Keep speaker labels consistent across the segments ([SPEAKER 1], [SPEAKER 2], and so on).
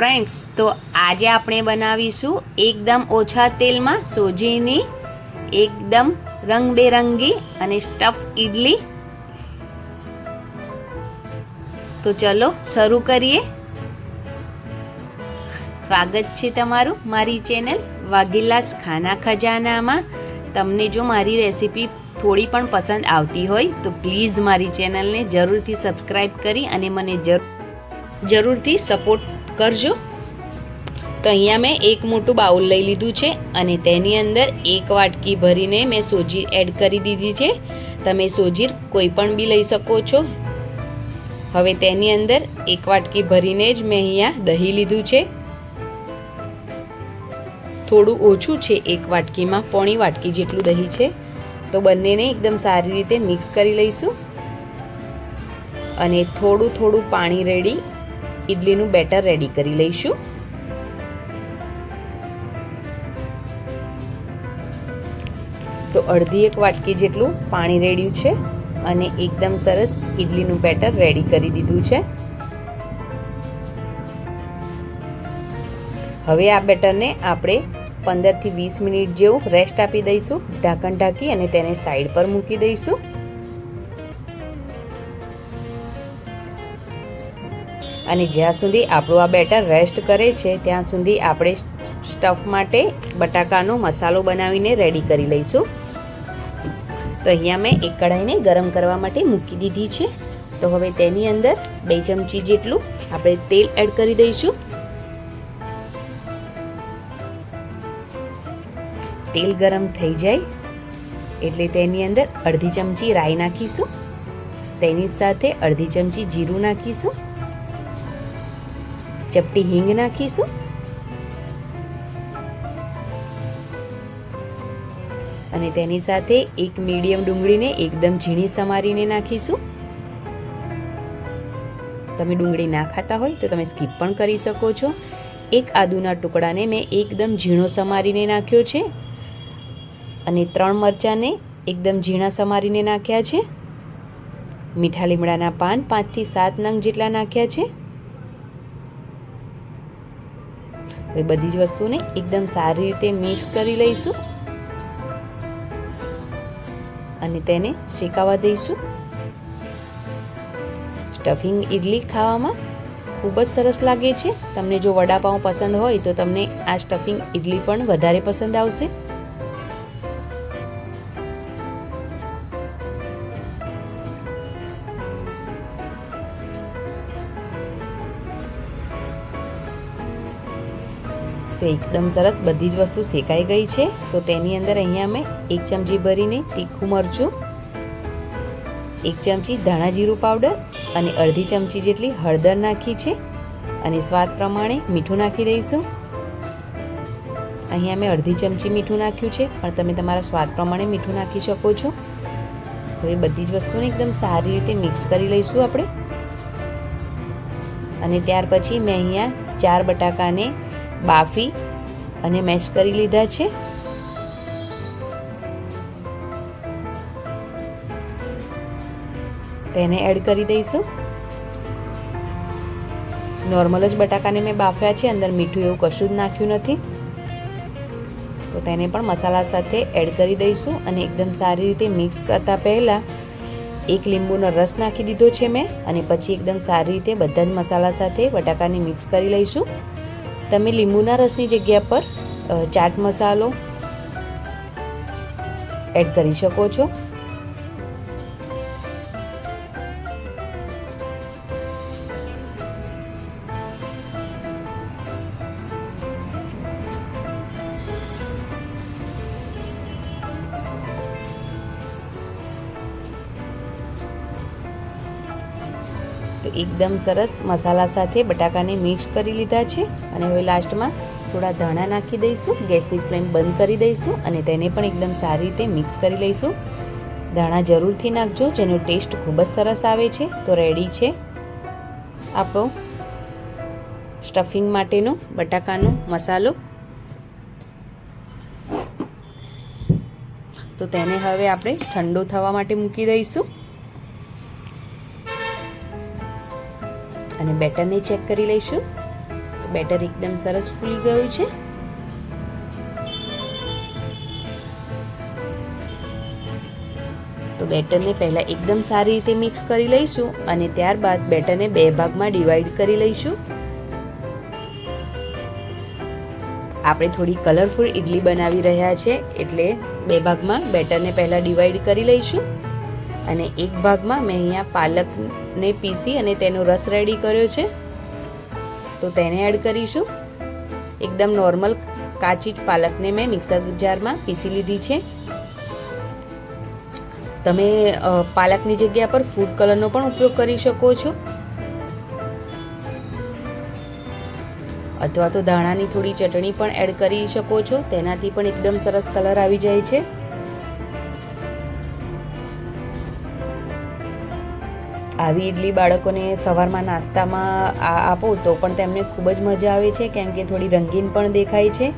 [SPEAKER 1] Friends, તો આજે આપણે બનાવીશું એકદમ ઓછા તેલમાં સોજીની એકદમ રંગબેરંગી અને સ્ટફ ઇડલી તો ચલો શરૂ કરીએ. સ્વાગત છે તમારું મારી ચેનલ વાઘીલાસ ખાના ખજાનામાં. તમને જો મારી રેસીપી થોડી પણ પસંદ આવતી હોય, તો પ્લીઝ મારી ચેનલને જરૂરથી સબસ્ક્રાઈબ કરી અને મને જરૂર જરૂરથી સપોર્ટ કરજો. તો અહીંયા મેં એક મોટું બાઉલ લઈ લીધું છે અને તેની અંદર એક વાટકી ભરીને મેં સોજી એડ કરી દીધી છે. તમે સોજીર કોઈ પણ બી લઈ શકો છો. હવે તેની અંદર એક વાટકી ભરીને જ મેં અહીંયા દહીં લીધું છે. થોડું ઓછું છે એક વાટકીમાં, પોણી વાટકી જેટલું દહીં છે. તો બંનેને એકદમ સારી રીતે મિક્સ કરી લઈશું. અને થોડું થોડું પાણી રેડી ઇડલીનું બેટર રેડી કરી લઈશું. તો અડધી એક વાટકી જેટલું પાણી રેડ્યું છે અને એકદમ સરસ ઇડલીનું બેટર રેડી કરી દીધું છે. હવે આ બેટરને આપણે પંદરથી વીસ મિનિટ જેવું રેસ્ટ આપી દઈશું. ઢાંકણ ઢાંકી અને તેને સાઈડ પર મૂકી દઈશું. અને જ્યાં સુધી આપણું આ બેટર રેસ્ટ કરે છે, ત્યાં સુધી આપણે સ્ટફ માટે બટાકાનો મસાલો બનાવીને રેડી કરી લઈશું. તો અહીંયા મેં એક કઢાઈને ગરમ કરવા માટે મૂકી દીધી છે. તો હવે તેની અંદર બે ચમચી જેટલું આપણે તેલ એડ કરી દઈશું. તેલ ગરમ થઈ જાય એટલે તેની અંદર અડધી ચમચી રાઈ નાખીશું. તેની સાથે અડધી ચમચી જીરું નાખીશું. ચપટી હિંગ નાખીશું. અને તેની સાથે એક મીડિયમ ડુંગળીને એકદમ ઝીણી સમારીને નાખીશું. તમે ડુંગળી ના ખાતા હોય તો તમે સ્કીપ પણ કરી શકો છો. એક આદુના ટુકડાને મેં એકદમ ઝીણો સમારીને નાખ્યો છે. અને ત્રણ મરચાંને એકદમ ઝીણા સમારીને નાખ્યા છે. મીઠા લીમડાના પાન પાંચથી સાત નંગ જેટલા નાખ્યા છે. હવે બધી જ વસ્તુને એકદમ સારી રીતે મિક્સ કરી લઈશું. અને તેને શેકાવા દઈશું. સ્ટફિંગ ઇડલી ખાવામાં ખૂબ જ સરસ લાગે છે. તમને જો વડાપાઉં પસંદ હોય તો તમને આ સ્ટફિંગ ઇડલી પણ વધારે પસંદ આવશે. તો એકદમ સરસ બધી જ વસ્તુ શેકાઈ ગઈ છે. તો તેની અંદર અહીંયા મેં એક ચમચી ભરીને તીખું મરચું, એક ચમચી ધાણા જીરું પાવડર અને અડધી ચમચી જેટલી હળદર નાખી છે. અને સ્વાદ પ્રમાણે મીઠું નાખી દઈશું. અહીંયા મેં અડધી ચમચી મીઠું નાખ્યું છે, પણ તમે તમારા સ્વાદ પ્રમાણે મીઠું નાખી શકો છો. હવે બધી જ વસ્તુને એકદમ સારી રીતે મિક્સ કરી લઈશું આપણે. અને ત્યાર પછી મેં અહીંયા ચાર બટાકાને બાફી અને મેશ કરી લીધા છે. તેને એડ કરી દઈશું. નોર્મલ જ બટાકાને મેં બાફ્યા છે, અંદર મીઠું એવું કશું જ નાખ્યું નથી. તો તેને પણ મસાલા સાથે એડ કરી દઈશું અને એકદમ સારી રીતે મિક્સ કરતા પહેલાં એક લીંબુનો રસ નાખી દીધો છે મેં અને પછી એકદમ સારી રીતે બધા જ મસાલા સાથે બટાકાને મિક્સ કરી લઈશું. તમે લીંબુના રસની જગ્યા પર ચાટ મસાલો એડ કરી શકો છો. એકદમ સરસ મસાલા સાથે બટાકાને મિક્સ કરી લીધા છે અને હવે લાસ્ટમાં થોડા ધાણા નાખી દઈશું, ગેસની ફ્લેમ બંધ કરી દઈશું અને તેને પણ એકદમ સારી રીતે મિક્સ કરી લઈશું. ધાણા જરૂરથી નાખજો, જેનો ટેસ્ટ ખૂબ જ સરસ આવે છે. તો રેડી છે આપણો સ્ટફિંગ માટેનો બટાકાનો મસાલો. તો તેને હવે આપણે ઠંડો થવા માટે મૂકી દઈશું. અને બેટરને ચેક કરી લઈશું. બેટર એકદમ સરસ ફૂલી ગયું છે. તો બેટરને પહેલાં એકદમ સારી રીતે મિક્સ કરી લઈશું અને ત્યારબાદ બેટરને બે ભાગમાં ડિવાઈડ કરી લઈશું. આપણે થોડી કલરફુલ ઇડલી બનાવી રહ્યા છે એટલે બે ભાગમાં બેટરને પહેલાં ડિવાઈડ કરી લઈશું. અને એક ભાગમાં મેં અહીંયા પાલકને પીસી અને તેનો રસ રેડી કર્યો છે. તો તેને એડ કરીશું. એકદમ નોર્મલ કાચી જ પાલકને મેં મિક્સર જારમાં પીસી લીધી છે. તમે પાલકની જગ્યા પર ફૂડ કલરનો પણ ઉપયોગ કરી શકો છો. અથવા તો ધાણાની થોડી ચટણી પણ એડ કરી શકો છો. તેનાથી પણ એકદમ સરસ કલર આવી જાય છે. આવી ઇડલી બાળકોને સવારમાં નાસ્તામાં આપો તો પણ તેમને ખૂબ જ મજા આવે છે, કેમ કે થોડી રંગીન પણ દેખાય છે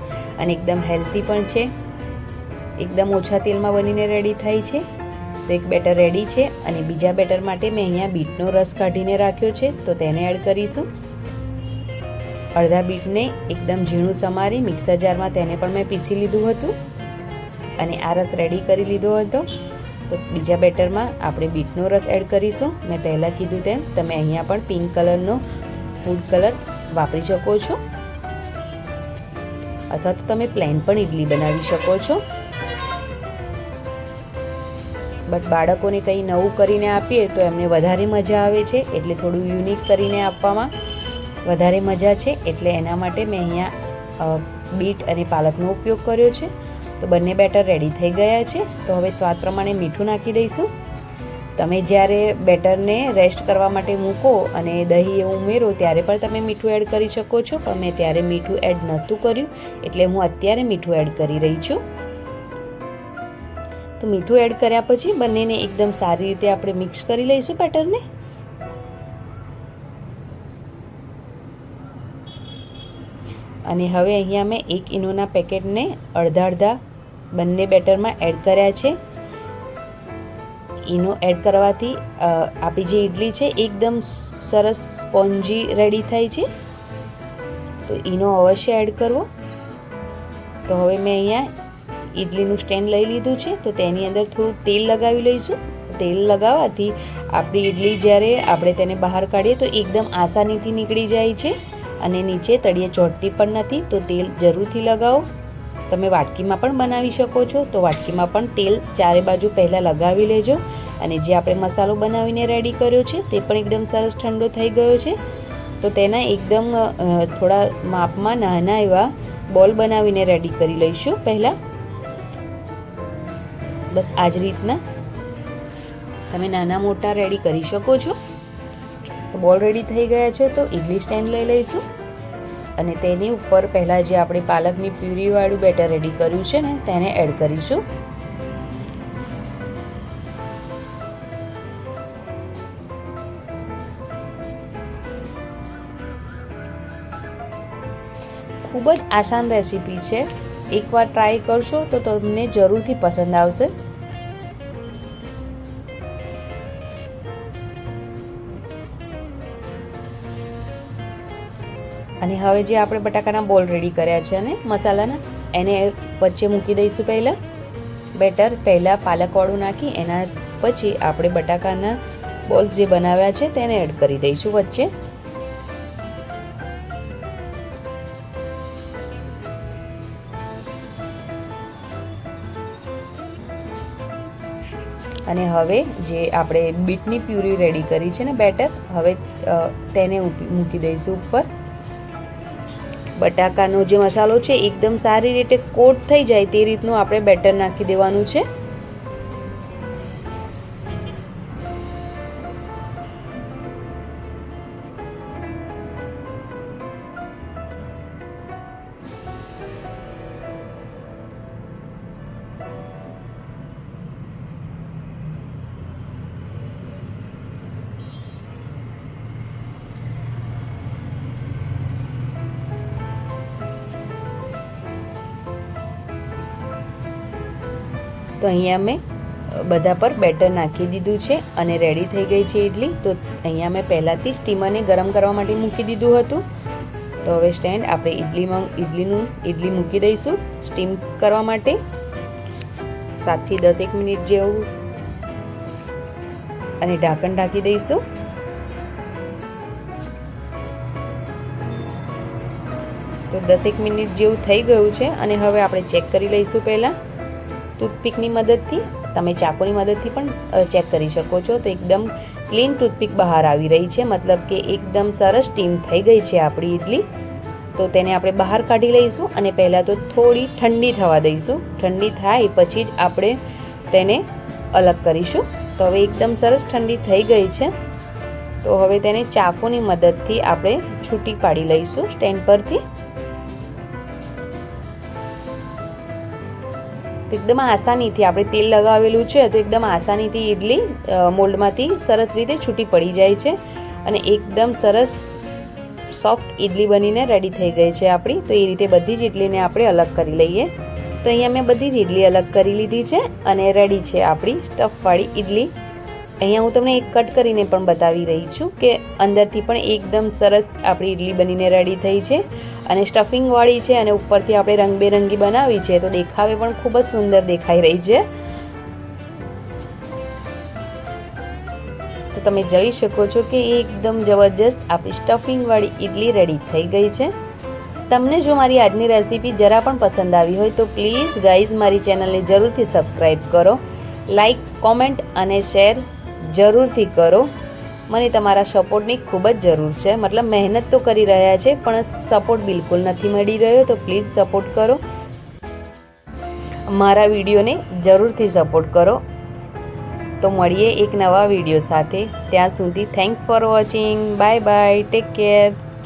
[SPEAKER 1] અને એકદમ હેલ્ધી પણ છે. એકદમ ઓછા તેલમાં બનીને રેડી થાય છે. તો એક બેટર રેડી છે અને બીજા બેટર માટે મેં અહીંયા બીટનો રસ કાઢીને રાખ્યો છે, તો તેને એડ કરીશું. અડધા બીટને એકદમ ઝીણું સમારી મિક્સર જારમાં તેને પણ મેં પીસી લીધું હતું. અને આ રસ રેડી કરી લીધો હતો. તો બીજા બેટરમાં આપણે બીટનો રસ એડ કરીશું. મેં પહેલાં કીધું તેમ, તમે અહીંયા પણ પિંક કલરનો ફૂડ કલર વાપરી શકો છો. અથવા તો તમે પ્લેન પણ ઇડલી બનાવી શકો છો. બટ બાળકોને કંઈ નવું કરીને આપીએ તો એમને વધારે મજા આવે છે. એટલે થોડું યુનિક કરીને આપવામાં વધારે મજા છે. એટલે એના માટે મેં અહીંયા બીટ અને પાલકનો ઉપયોગ કર્યો છે. તો બંને બેટર રેડી થઈ ગયા છે. તો હવે સ્વાદ પ્રમાણે મીઠું નાખી દઈશું. તમે જ્યારે બેટરને રેસ્ટ કરવા માટે મૂકો અને દહીં ઉમેરો, ત્યારે પણ તમે મીઠું એડ કરી શકો છો. પણ મેં ત્યારે મીઠું એડ નહોતું કર્યું, એટલે હું અત્યારે મીઠું એડ કરી રહી છું. તો મીઠું એડ કર્યા પછી બંનેને એકદમ સારી રીતે આપણે મિક્સ કરી લઈશું બેટરને. અને હવે અહીંયા મેં એક ઇનોના પેકેટને અડધા અડધા બંને બેટરમાં એડ કર્યા છે. ઈનો એડ કરવાથી આપણી જે ઇડલી છે, એકદમ સરસ સ્પોન્જી રેડી થાય છે. તો ઈનો અવશ્ય એડ કરવો. તો હવે મેં અહીંયા ઇડલીનું સ્ટેન્ડ લઈ લીધું છે. તો તેની અંદર થોડું તેલ લગાવી લઈશું. તેલ લગાવવાથી આપણી ઇડલી જ્યારે આપણે તેને બહાર કાઢીએ તો એકદમ આસાનીથી નીકળી જાય છે. અને નીચે તળિયે ચોટતી પણ નથી. તો તેલ જરૂરથી લગાવો. તમે વાટકીમાં પણ બનાવી શકો છો. તો વાટકીમાં પણ તેલ ચારે બાજુ પહેલાં લગાવી લેજો. અને જે આપણે મસાલો બનાવીને રેડી કર્યો છે, તે પણ એકદમ સરસ ઠંડો થઈ ગયો છે. તો તેના એકદમ થોડા માપમાં નાના એવા બોલ બનાવીને રેડી કરી લઈશું પહેલાં. બસ આ જ રીતના તમે નાના મોટા રેડી કરી શકો છો. તો બોલ રેડી થઈ ગયા છે, તો ઇડલી સ્ટેન્ડ લઈ લઈશું. અને તેની ઉપર પહેલાં જે આપણે પાલકની પ્યુરીવાળું બેટર રેડી કર્યું છે ને, તેને એડ કરીશું. ખૂબ જ આસાન રેસીપી છે. એકવાર ટ્રાય કરશો તો તમને જરૂરથી પસંદ આવશે. અને હવે જે આપણે બટાકાના બોલ રેડી કર્યા છે અને મસાલાના, એને વચ્ચે મૂકી દઈશું પહેલાં. બેટર પહેલાં પાલકવાળું નાખી, એના પછી આપણે બટાકાના બોલ્સ જે બનાવ્યા છે તેને એડ કરી દઈશું વચ્ચે. અને હવે જે આપણે બીટની પ્યુરી રેડી કરી છે ને બેટર હવે તેને મૂકી દઈશું ઉપર. બટાકાનો જે મસાલો છે એકદમ સારી રીતે કોટ થઈ જાય તે રીતનું આપણે બેટર નાખી દેવાનું છે. તો અહીંયા મેં બધા પર બેટર નાખી દીધું છે અને રેડી થઈ ગઈ છે ઇડલી તો અહીંયા મેં પહેલાંથી સ્ટીમરને ગરમ કરવા માટે મૂકી દીધું હતું. તો હવે સ્ટેન્ડ આપણે ઇડલીમાં ઇડલીનું ઇડલી મૂકી દઈશું સ્ટીમ કરવા માટે. સાતથી દસ એક મિનિટ જેવું. અને ઢાંકણ ઢાંકી દઈશું. તો દસેક મિનિટ જેવું થઈ ગયું છે અને હવે આપણે ચેક કરી લઈશું પહેલાં. ટૂથપીકની મદદથી, તમે ચાકુની મદદથી પણ ચેક કરી શકો છો. તો એકદમ ક્લીન ટૂથપીક બહાર આવી રહી છે. મતલબ કે એકદમ સરસ સ્ટીમ થઈ ગઈ છે આપણી ઇડલી તો તેને આપણે બહાર કાઢી લઈશું અને પહેલાં તો થોડી ઠંડી થવા દઈશું. ઠંડી થાય પછી જ આપણે તેને અલગ કરીશું. તો હવે એકદમ સરસ ઠંડી થઈ ગઈ છે. તો હવે તેને ચાકુની મદદથી આપણે છૂટી પાડી લઈશું સ્ટેન્ડ પરથી. તો એકદમ આસાનીથી આપણે તેલ લગાવેલું છે, તો એકદમ આસાનીથી ઇડલી મોલ્ડમાંથી સરસ રીતે છૂટી પડી જાય છે અને એકદમ સરસ સોફ્ટ ઇડલી બનીને રેડી થઈ ગઈ છે આપણી. તો એ રીતે બધી જ ઇડલીને આપણે અલગ કરી લઈએ. તો અહીંયા મેં બધી જ ઇડલી અલગ કરી લીધી છે અને રેડી છે આપણી સ્ટફવાળી ઇડલી અહીંયા હું તમને એક કટ કરીને પણ બતાવી રહી છું કે અંદરથી પણ એકદમ સરસ આપણી ઇડલી બનીને રેડી થઈ છે. અને સ્ટફિંગવાળી છે અને ઉપરથી આપણે રંગબેરંગી બનાવી છે, તો દેખાવે પણ ખૂબ જ સુંદર દેખાઈ રહી છે. તો તમે જોઈ શકો છો કે એકદમ જબરજસ્ત આપણી સ્ટફિંગવાળી ઇડલી રેડી થઈ ગઈ છે. તમને જો મારી આજની રેસીપી જરા પણ પસંદ આવી હોય, તો પ્લીઝ ગાઈઝ મારી ચેનલને જરૂરથી સબસ્ક્રાઈબ કરો. લાઈક કોમેન્ટ અને શેર જરૂરથી કરો. મને તમારા સપોર્ટની ખૂબ જ જરૂર છે. મતલબ મહેનત તો કરી રહ્યા છે, પણ સપોર્ટ બિલકુલ નથી મળી રહ્યો, તો પ્લીઝ સપોર્ટ કરો. મારા વિડીયોને જરૂરથી સપોર્ટ કરો. તો મળીએ એક નવા વીડિયો સાથે. ત્યાં સુધી thanks for watching bye bye take care